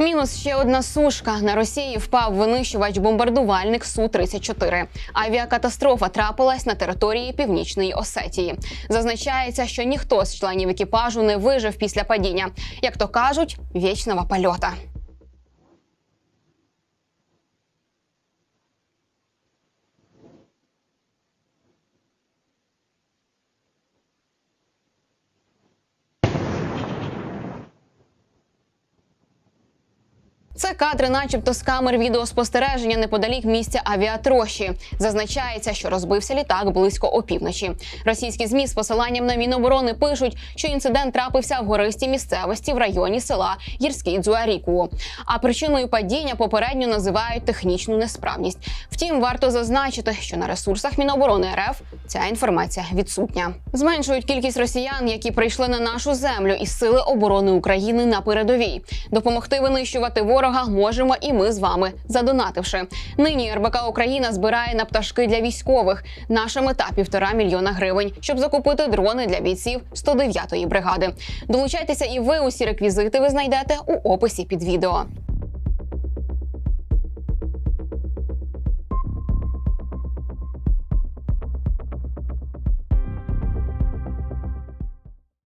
Мінус ще одна сушка. На Росії впав винищувач-бомбардувальник Су-34. Авіакатастрофа трапилась на території Північної Осетії. Зазначається, що ніхто з членів екіпажу не вижив після падіння. Як то кажуть, вічного польота. Це кадри, начебто, з камер відеоспостереження неподалік місця авіатрощі. Зазначається, що розбився літак близько опівночі. Російські змі з посиланням на Міноборони пишуть, що інцидент трапився в гористій місцевості в районі села Гірський Дзуаріку. А причиною падіння попередньо називають технічну несправність. Втім, варто зазначити, що на ресурсах Міноборони РФ ця інформація відсутня. Зменшують кількість росіян, які прийшли на нашу землю із сили оборони України на передовій. Допомогти винищувати ворога можемо і ми з вами, задонативши. Нині РБК Україна збирає на пташки для військових. Наша мета півтора мільйона гривень, щоб закупити дрони для бійців 109-ї бригади. Долучайтеся і ви усі реквізити ви знайдете у описі під відео.